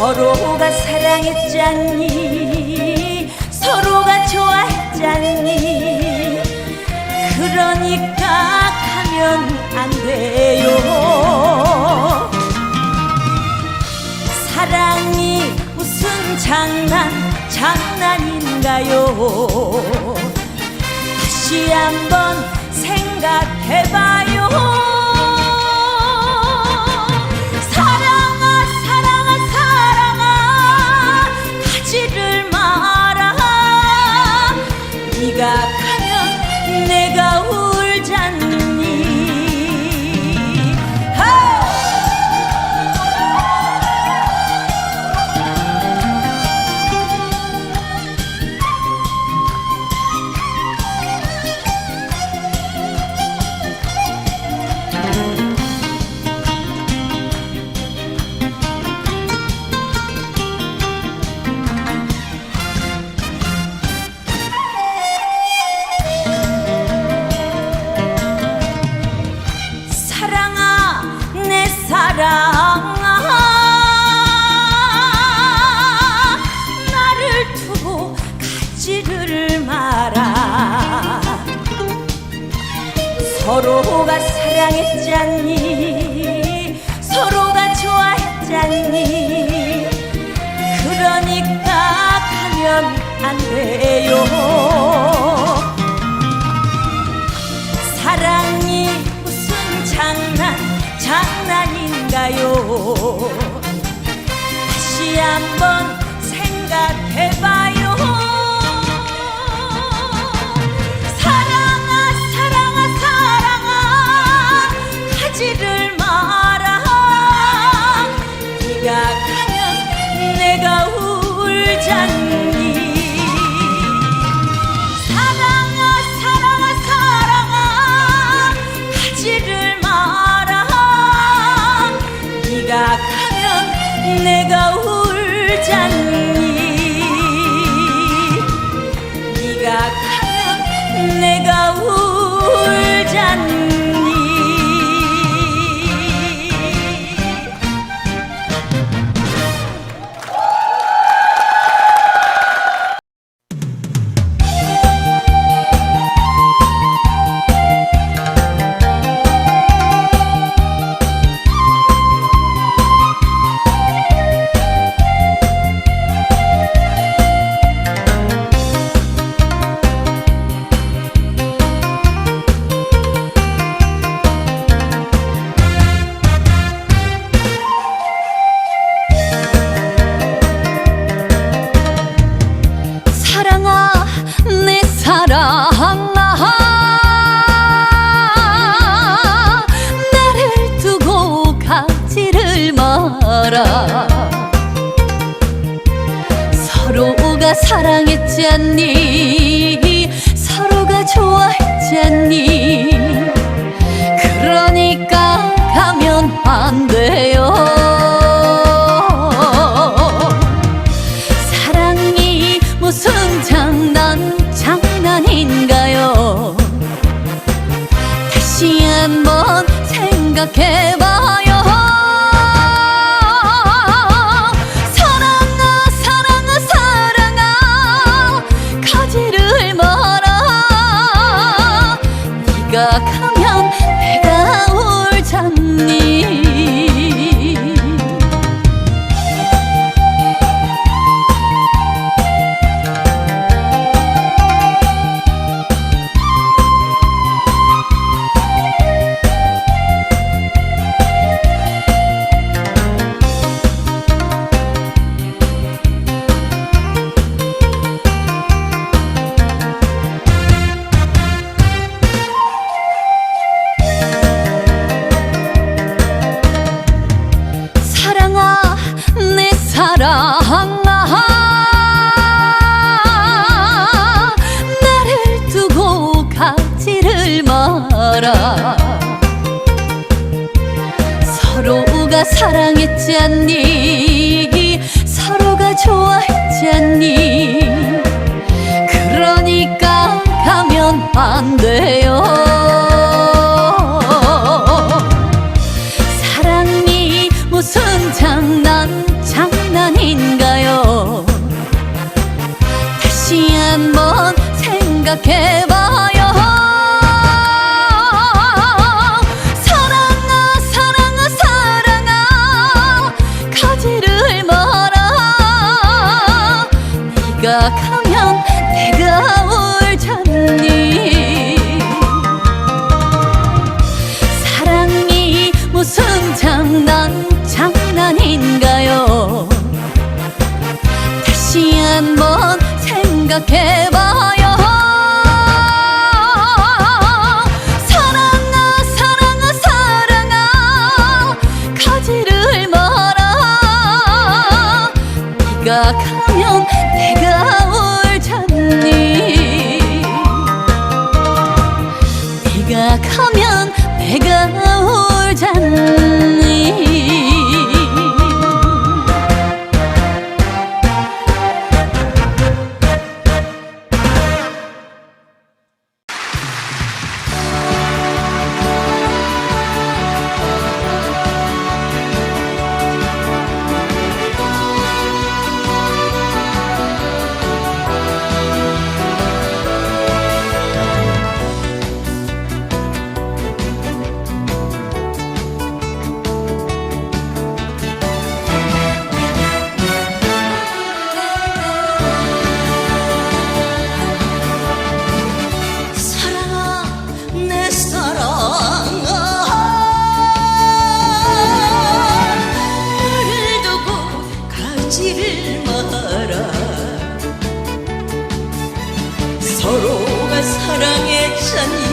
서로가 사랑했잖니? 서로가 좋아했잖니? 그러니까 가면 안 돼요. 사랑이 무슨 장난 장난인가요? 다시 한번 생각해봐요. 서로가 사랑했잖니 서로가 좋아했잖니. 그러니까 가면 안 돼요. 알아 서로가 사랑했지 않니? 个坑。 좋아했지 않니? 서로가 좋아했지 않니? 그러니까 가면 안돼. 생각해봐요 사랑했잖